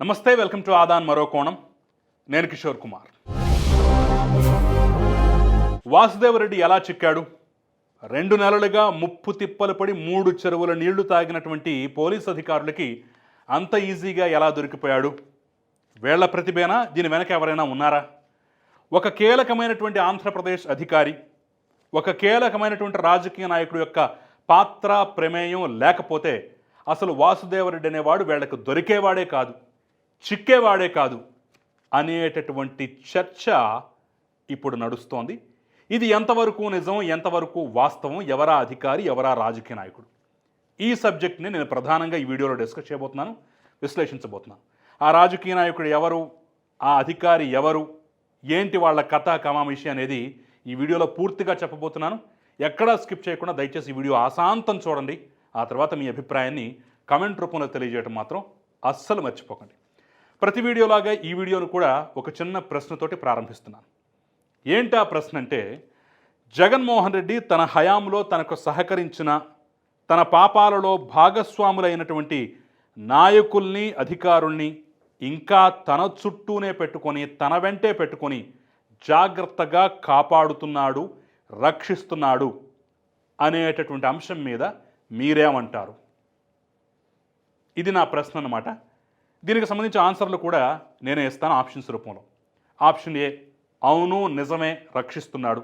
నమస్తే welcome to Aadan మరో కోణం. నేను కిషోర్ కుమార్. వాసుదేవరెడ్డి ఎలా చిక్కాడు? రెండు నెలలుగా ముప్పు తిప్పలు పడి మూడు చెరువుల నీళ్ళు తాగినటువంటి పోలీస్ అధికారులకి అంత ఈజీగా ఎలా దొరికిపోయాడు? వేళ్ళ ప్రతిభేనా? దీని వెనక ఎవరైనా ఉన్నారా? ఒక కీలకమైనటువంటి ఆంధ్రప్రదేశ్ అధికారి ఒక కీలకమైనటువంటి రాజకీయ నాయకుడు యొక్క పాత్ర ప్రమేయం లేకపోతే అసలు వాసుదేవరెడ్డి అనేవాడు వీళ్ళకు దొరికేవాడే కాదు. చిక్కేవాడే కాదు అనేటటువంటి చర్చ ఇప్పుడు నడుస్తోంది. ఇది ఎంతవరకు నిజం ఎంతవరకు వాస్తవం ఎవరా అధికారి ఎవరా రాజకీయ నాయకుడు? ఈ సబ్జెక్ట్ని నేను ప్రధానంగా ఈ వీడియోలో డిస్కస్ చేయబోతున్నాను విశ్లేషించబోతున్నాను. ఆ రాజకీయ నాయకుడు ఎవరు ఆ అధికారి ఎవరు ఏంటి వాళ్ళ కథ కమామిషి అనేది ఈ వీడియోలో పూర్తిగా చెప్పబోతున్నాను. ఎక్కడా స్కిప్ చేయకుండా దయచేసి ఈ వీడియో ఆశాంతం చూడండి. ఆ తర్వాత మీ అభిప్రాయాన్ని కమెంట్ రూపంలో తెలియజేయడం మాత్రం అస్సలు మర్చిపోకండి. ప్రతి వీడియోలాగా ఈ వీడియోను కూడా ఒక చిన్న ప్రశ్నతోటి ప్రారంభిస్తున్నాను. ఏంటి ఆ ప్రశ్న అంటే జగన్మోహన్ రెడ్డి తన హయాంలో తనకు సహకరించిన తన పాపాలలో భాగస్వాములైనటువంటి నాయకుల్ని అధికారుల్ని ఇంకా తన చుట్టూనే పెట్టుకొని తన వెంటే పెట్టుకొని జాగ్రత్తగా కాపాడుతున్నాడు రక్షిస్తున్నాడు అనేటటువంటి అంశం మీద మీరేమంటారు? ఇది నా ప్రశ్న అన్నమాట దీనికి సంబంధించిన ఆన్సర్లు కూడా నేనే ఇస్తాను ఆప్షన్స్ రూపంలో. ఆప్షన్ ఏ అవును నిజమే రక్షిస్తున్నాడు.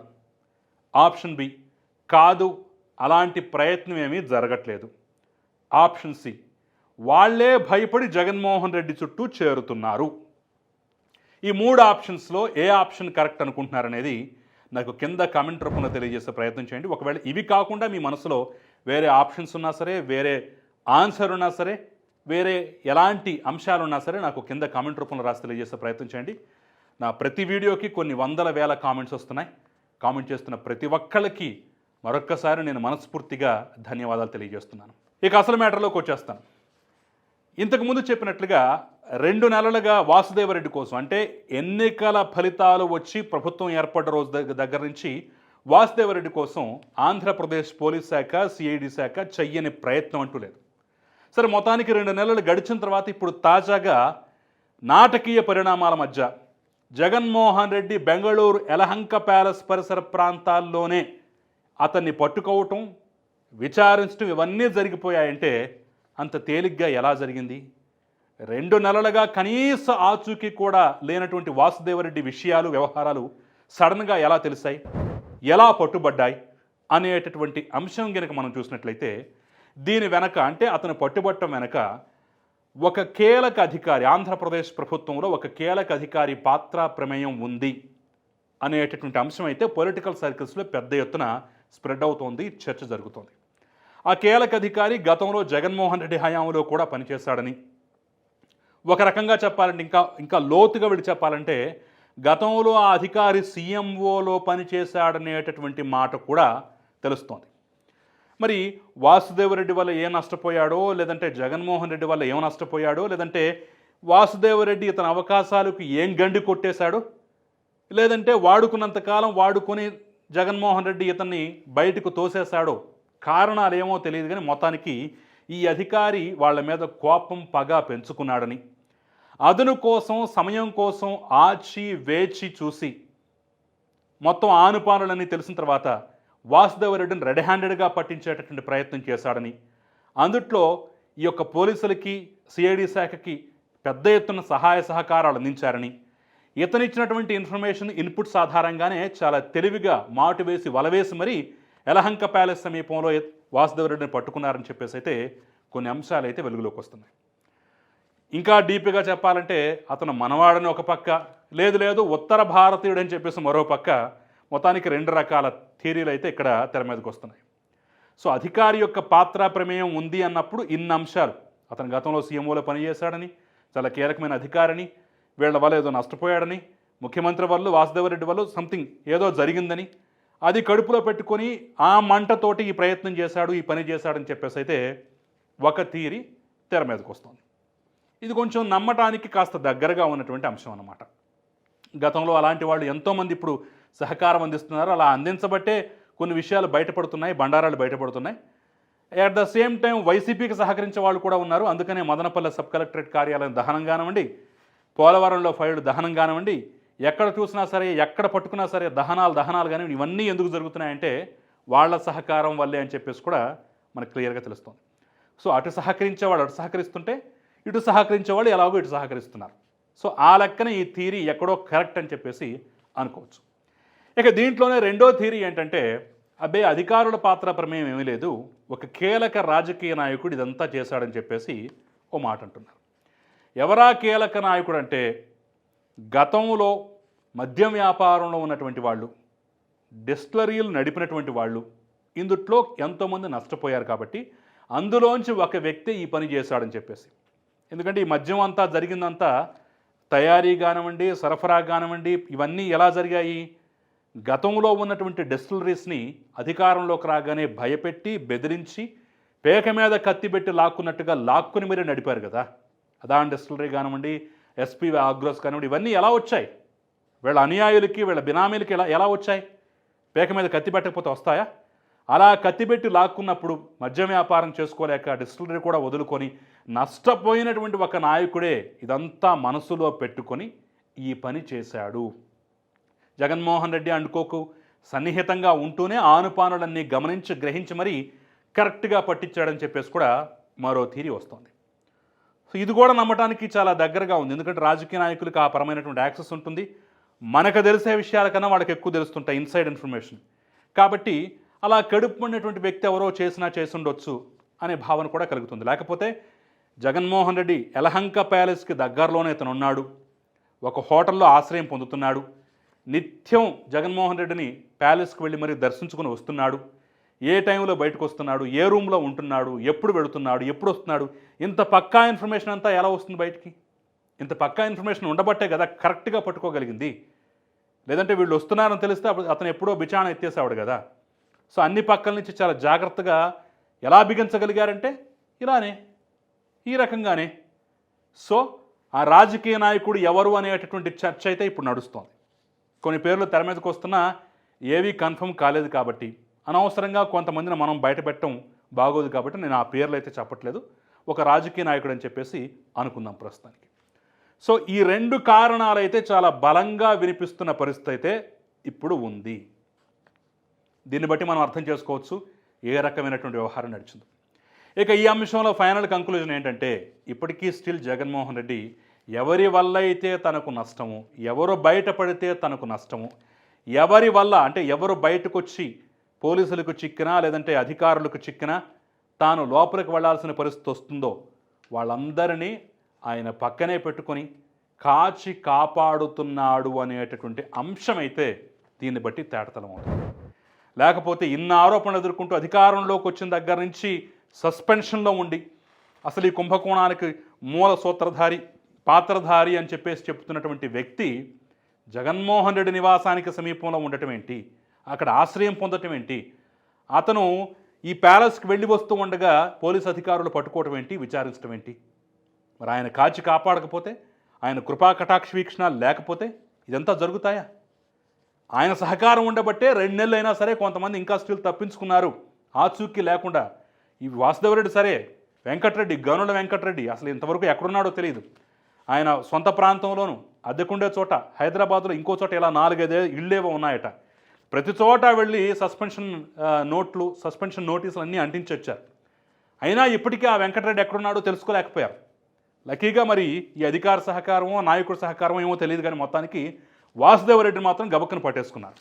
ఆప్షన్ బి కాదు అలాంటి ప్రయత్నం ఏమీ జరగట్లేదు. ఆప్షన్ సి వాళ్ళే భయపడి జగన్మోహన్ రెడ్డి చుట్టూ చేరుతున్నారు. ఈ మూడు ఆప్షన్స్లో ఏ ఆప్షన్ కరెక్ట్ అనుకుంటున్నారనేది నాకు కింద కామెంట్ రూపంలో తెలియజేసే ప్రయత్నం చేయండి. ఒకవేళ ఇవి కాకుండా మీ మనసులో వేరే ఆప్షన్స్ ఉన్నా సరే వేరే ఆన్సర్ ఉన్నా సరే వేరే ఎలాంటి అంశాలు ఉన్నా సరే నాకు కింద కామెంట్ రూపంలో రాసి తెలియజేసే ప్రయత్నం చేయండి. నా ప్రతి వీడియోకి కొన్ని వందల వేల కామెంట్స్ వస్తున్నాయి. కామెంట్ చేస్తున్న ప్రతి ఒక్కళ్ళకి మరొక్కసారి నేను మనస్ఫూర్తిగా ధన్యవాదాలు తెలియజేస్తున్నాను. ఇక అసలు మ్యాటర్లోకి వచ్చేస్తాను ఇంతకుముందు చెప్పినట్లుగా రెండు నెలలుగా వాసుదేవరెడ్డి కోసం అంటే ఎన్నికల ఫలితాలు వచ్చి ప్రభుత్వం ఏర్పడ్డ రోజు దగ్గర దగ్గర నుంచి వాసుదేవరెడ్డి కోసం ఆంధ్రప్రదేశ్ పోలీస్ శాఖ సిఐడి శాఖ చెయ్యని ప్రయత్నం అంటూ లేదు. సరే మొత్తానికి రెండు నెలలు గడిచిన తర్వాత ఇప్పుడు తాజాగా నాటకీయ పరిణామాల మధ్య జగన్మోహన్ రెడ్డి బెంగళూరు ఎలహంక ప్యాలెస్ పరిసర ప్రాంతాల్లోనే అతన్ని పట్టుకోవటం విచారించడం ఇవన్నీ జరిగిపోయాయంటే అంత తేలిగ్గా ఎలా జరిగింది? రెండు నెలలుగా కనీస ఆచూకీ కూడా లేనటువంటి వాసుదేవరెడ్డి విషయాలు వ్యవహారాలు సడన్గా ఎలా తెలిసాయి? ఎలా పట్టుబడ్డాయి? అనేటటువంటి అంశం కనుక మనం చూసినట్లయితే దీని వెనక అంటే అతను పట్టుబట్టం వెనక ఒక కీలక అధికారి ఆంధ్రప్రదేశ్ ప్రభుత్వంలో ఒక కీలక అధికారి పాత్ర ప్రమేయం ఉంది అనేటటువంటి అంశం అయితే పొలిటికల్ సర్కిల్స్లో పెద్ద ఎత్తున స్ప్రెడ్ అవుతోంది చర్చ జరుగుతోంది. ఆ కీలక అధికారి గతంలో జగన్మోహన్ రెడ్డి హయాంలో కూడా పనిచేశాడని. ఒక రకంగా చెప్పాలంటే ఇంకా ఇంకా లోతుగా విడి చెప్పాలంటే గతంలో ఆ అధికారి సీఎంఓలో పనిచేశాడనేటటువంటి మాట కూడా తెలుస్తోంది. మరి వాసుదేవరెడ్డి వల్ల ఏం నష్టపోయాడో లేదంటే జగన్మోహన్ రెడ్డి వల్ల ఏం నష్టపోయాడో లేదంటే వాసుదేవరెడ్డి ఇతని అవకాశాలకు ఏం గండి కొట్టేశాడో లేదంటే వాడుకున్నంతకాలం వాడుకొని జగన్మోహన్ రెడ్డి ఇతన్ని బయటకు తోసేశాడో కారణాలు ఏమో తెలియదు కానీ మొత్తానికి ఈ అధికారి వాళ్ళ మీద కోపం పగ పెంచుకున్నాడని. అదును కోసం సమయం కోసం ఆచి వేచి చూసి మొత్తం ఆనుపానులన్నీ తెలిసిన తర్వాత వాసుదేవరెడ్డిని రెడ్ హ్యాండెడ్గా పట్టించేటటువంటి ప్రయత్నం చేశాడని. అందుట్లో ఈ యొక్క పోలీసులకి సిఐడి శాఖకి పెద్ద ఎత్తున సహాయ సహకారాలు అందించారని. ఇతనిచ్చినటువంటి ఇన్ఫర్మేషన్ ఇన్పుట్స్ ఆధారంగానే చాలా తెలివిగా మాటు వేసి వలవేసి మరీ ఎలహంక ప్యాలెస్ సమీపంలో వాసుదేవరెడ్డిని పట్టుకున్నారని చెప్పేసి అయితే కొన్ని అంశాలు అయితే వెలుగులోకి వస్తున్నాయి. ఇంకా డీప్గా చెప్పాలంటే అతను మనవాడని ఒక పక్క లేదు లేదు ఉత్తర భారతీయుడని చెప్పేసి మరో పక్క మొత్తానికి రెండు రకాల థీరీలు అయితే ఇక్కడ తెర మీదకి వస్తున్నాయి. సో అధికారి యొక్క పాత్ర ప్రమేయం ఉంది అన్నప్పుడు ఇన్ని అంశాలు. అతను గతంలో సీఎంఓలో పనిచేశాడని చాలా కీలకమైన అధికారిని వీళ్ళ వల్ల ఏదో నష్టపోయాడని ముఖ్యమంత్రి వల్ల వాసుదేవరెడ్డి వల్ల సంథింగ్ ఏదో జరిగిందని అది కడుపులో పెట్టుకొని ఆ మంటతోటి ఈ ప్రయత్నం చేశాడు ఈ పని చేశాడని చెప్పేసి అయితే ఒక థీరీ తెర మీదకి వస్తుంది. ఇది కొంచెం నమ్మటానికి కాస్త దగ్గరగా ఉన్నటువంటి అంశం అన్నమాట. గతంలో అలాంటి వాళ్ళు ఎంతోమంది ఇప్పుడు సహకారం అందిస్తున్నారు. అలా అందించబట్టే కొన్ని విషయాలు బయటపడుతున్నాయి బండారాలు బయటపడుతున్నాయి. అట్ ద సేమ్ టైం వైసీపీకి సహకరించే వాళ్ళు కూడా ఉన్నారు. అందుకనే మదనపల్లె సబ్ కలెక్టరేట్ కార్యాలయం దహనం కానివ్వండి పోలవరంలో ఫైళ్ళు దహనం కానివ్వండి ఎక్కడ చూసినా సరే ఎక్కడ పట్టుకున్నా సరే దహనాలు దహనాలు కానివ్వండి ఇవన్నీ ఎందుకు జరుగుతున్నాయంటే వాళ్ళ సహకారం వల్లే అని చెప్పేసి కూడా మనకు క్లియర్గా తెలుస్తుంది. సో అటు సహకరించేవాడు అటు సహకరిస్తుంటే ఇటు సహకరించేవాళ్ళు ఎలాగో ఇటు సహకరిస్తున్నారు. సో ఆ లెక్కన ఈ థీరీ ఎక్కడో కరెక్ట్ అని చెప్పేసి అనుకోవచ్చు. ఇక దీంట్లోనే రెండో థీరీ ఏంటంటే అబ్బే అధికారుల పాత్ర ప్రమేయం ఏమీ లేదు. ఒక కీలక రాజకీయ నాయకుడు ఇదంతా చేశాడని చెప్పేసి ఓ మాట అంటున్నారు. ఎవరా కీలక నాయకుడు అంటే గతంలో మద్యం వ్యాపారంలో ఉన్నటువంటి వాళ్ళు డిస్టిలరీలు నడిపినటువంటి వాళ్ళు ఇందుట్లో ఎంతోమంది నష్టపోయారు కాబట్టి అందులోంచి ఒక వ్యక్తి ఈ పని చేశాడని చెప్పేసి. ఎందుకంటే ఈ మద్యం అంతా జరిగిందంతా తయారీ కానివ్వండి సరఫరా కానివ్వండి ఇవన్నీ ఎలా జరిగాయి? గతంలో ఉన్నటువంటి డిస్టిలరీస్ని అధికారంలోకి రాగానే భయపెట్టి బెదిరించి పేక మీద కత్తి పెట్టి లాక్కున్నట్టుగా లాక్కుని మీరే నడిపారు కదా. అదాన్ డిస్టిలరీ కానివ్వండి ఎస్పీ ఆగ్రోస్ కానివ్వండి ఇవన్నీ ఎలా వచ్చాయి? వీళ్ళ అనుయాయులకి వీళ్ళ బినామీలకి ఎలా ఎలా వచ్చాయి? పేక మీద కత్తి పెట్టకపోతే వస్తాయా? అలా కత్తిపెట్టి లాక్కున్నప్పుడు మద్యం వ్యాపారం చేసుకోలేక డిస్టిలరీ కూడా వదులుకొని నష్టపోయినటువంటి ఒక నాయకుడే ఇదంతా మనసులో పెట్టుకొని ఈ పని చేశాడు. జగన్మోహన్ రెడ్డి అండుకోకు సన్నిహితంగా ఉంటూనే ఆనుపానులన్నీ గమనించి గ్రహించి మరీ కరెక్ట్గా పట్టించాడని చెప్పేసి కూడా మరో థీరీ వస్తుంది. సో ఇది కూడా నమ్మటానికి చాలా దగ్గరగా ఉంది. ఎందుకంటే రాజకీయ నాయకులకు ఆ పరమైనటువంటి యాక్సెస్ ఉంటుంది. మనకు తెలిసే విషయాల కన్నా వాళ్ళకి ఎక్కువ తెలుస్తుంటాయి ఇన్సైడ్ ఇన్ఫర్మేషన్. కాబట్టి అలా కడుపుకున్నటువంటి వ్యక్తి ఎవరో చేసినా చేసుండొచ్చు అనే భావన కూడా కలుగుతుంది. లేకపోతే జగన్మోహన్ రెడ్డి ఎలహంక ప్యాలెస్కి దగ్గరలోనే ఇతను ఉన్నాడు ఒక హోటల్లో ఆశ్రయం పొందుతున్నాడు. నిత్యం జగన్మోహన్ రెడ్డిని ప్యాలెస్కి వెళ్ళి మరీ దర్శించుకుని వస్తున్నాడు. ఏ టైంలో బయటకు వస్తున్నాడు? ఏ రూమ్లో ఉంటున్నాడు? ఎప్పుడు వెళుతున్నాడు? ఎప్పుడు వస్తున్నాడు? ఇంత పక్కా ఇన్ఫర్మేషన్ అంతా ఎలా వస్తుంది బయటికి? ఇంత పక్కా ఇన్ఫర్మేషన్ ఉండబట్టే కదా కరెక్ట్గా పట్టుకోగలిగింది. లేదంటే వీళ్ళు వస్తున్నారని తెలిస్తే అప్పుడు అతను ఎప్పుడో బిచాణ ఎత్తేసావాడు కదా. సో అన్ని పక్కల నుంచి చాలా జాగ్రత్తగా ఎలా బిగించగలిగారంటే ఇలానే ఈ రకంగానే. సో ఆ రాజకీయ నాయకుడు ఎవరు అనేటటువంటి చర్చ అయితే ఇప్పుడు నడుస్తోంది. కొన్ని పేర్లు తెర మీదకి వస్తున్నా ఏవి కన్ఫర్మ్ కాలేదు కాబట్టి. అనవసరంగా కొంతమందిని మనం బయటపెట్టడం బాగోదు కాబట్టి నేను ఆ పేర్లు అయితే చెప్పట్లేదు. ఒక రాజకీయ నాయకుడు అని చెప్పేసి అనుకుందాం ప్రస్తుతానికి. సో ఈ రెండు కారణాలైతే చాలా బలంగా వినిపిస్తున్న పరిస్థితి అయితే ఇప్పుడు ఉంది. దీన్ని బట్టి మనం అర్థం చేసుకోవచ్చు ఏ రకమైనటువంటి వ్యవహారం నడిచింది. ఇక ఈ అంశంలో ఫైనల్ కంక్లూజన్ ఏంటంటే ఇప్పటికీ స్టిల్ జగన్మోహన్ రెడ్డి ఎవరి వల్ల అయితే తనకు నష్టము ఎవరు బయటపడితే తనకు నష్టము ఎవరి వల్ల అంటే ఎవరు బయటకు వచ్చి పోలీసులకు చిక్కినా లేదంటే అధికారులకు చిక్కినా తాను లోపలికి వెళ్ళాల్సిన పరిస్థితి వస్తుందో వాళ్ళందరినీ ఆయన పక్కనే పెట్టుకొని కాచి కాపాడుతున్నాడు అనేటటువంటి అంశం అయితే దీన్ని బట్టి తేటతలం అవుతుంది లేకపోతే ఇన్న ఆరోపణలు ఎదుర్కొంటూ అధికారంలోకి వచ్చిన దగ్గర నుంచి సస్పెన్షన్లో ఉండి అసలు ఈ కుంభకోణానికి మూల సూత్రధారి పాత్రధారి అని చెప్పేసి చెప్తున్నటువంటి వ్యక్తి జగన్మోహన్ రెడ్డి నివాసానికి సమీపంలో ఉండటం ఏంటి? అక్కడ ఆశ్రయం పొందటం ఏంటి? అతను ఈ ప్యాలెస్కి వెళ్ళి వస్తూ ఉండగా పోలీస్ అధికారులు పట్టుకోవటం ఏంటి? విచారించడం ఏంటి? మరి ఆయన కాచి కాపాడకపోతే ఆయన కృపా కటాక్ష వీక్షణాలు లేకపోతే ఇదంతా జరుగుతాయా? ఆయన సహకారం ఉండబట్టే రెండు నెలలు అయినా సరే కొంతమంది ఇంకా స్టిల్ తప్పించుకున్నారు. ఆచూకీ లేకుండా. ఈ వాసుదేవరెడ్డి సరే వెంకటరెడ్డి గనుల వెంకటరెడ్డి అసలు ఇంతవరకు ఎక్కడున్నాడో తెలియదు ఆయన సొంత ప్రాంతంలోనూ అద్దెకుండే చోట హైదరాబాద్లో ఇంకో చోట ఇలా నాలుగైదే ఇళ్ళేవో ఉన్నాయట. ప్రతి చోట వెళ్ళి సస్పెన్షన్ నోట్లు సస్పెన్షన్ నోటీసులు అన్నీ అంటించి వచ్చారు అయినా ఇప్పటికీ ఆ వెంకటరెడ్డి ఎక్కడున్నాడో తెలుసుకోలేకపోయారు. లక్కీగా మరి ఈ అధికార సహకారమో నాయకుడి సహకారమో ఏమో తెలియదు కానీ మొత్తానికి వాసుదేవరెడ్డి మాత్రం గబక్కను పట్టేసుకున్నారు.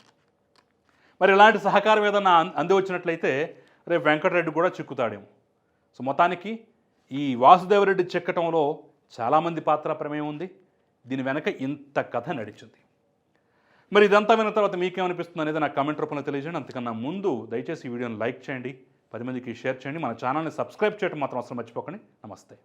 మరి ఇలాంటి సహకారం ఏదన్నా అంది వచ్చినట్లయితే రేపు వెంకటరెడ్డి కూడా చిక్కుతాడేమో. సో మొత్తానికి ఈ వాసుదేవరెడ్డి చిక్కటంలో చాలామంది పాత్ర ప్రమేయం ఉంది. దీని వెనక ఇంత కథ నడిచింది. మరి ఇదంతా విన్న తర్వాత మీకేమనిపిస్తుంది అనేది నా కామెంట్ రూపంలో తెలియజేయండి. అంతకన్నా ముందు దయచేసి ఈ వీడియోని లైక్ చేయండి. పది మందికి షేర్ చేయండి. మన ఛానల్ని సబ్స్క్రైబ్ చేయడం మాత్రం అసలు మర్చిపోకండి. నమస్తే.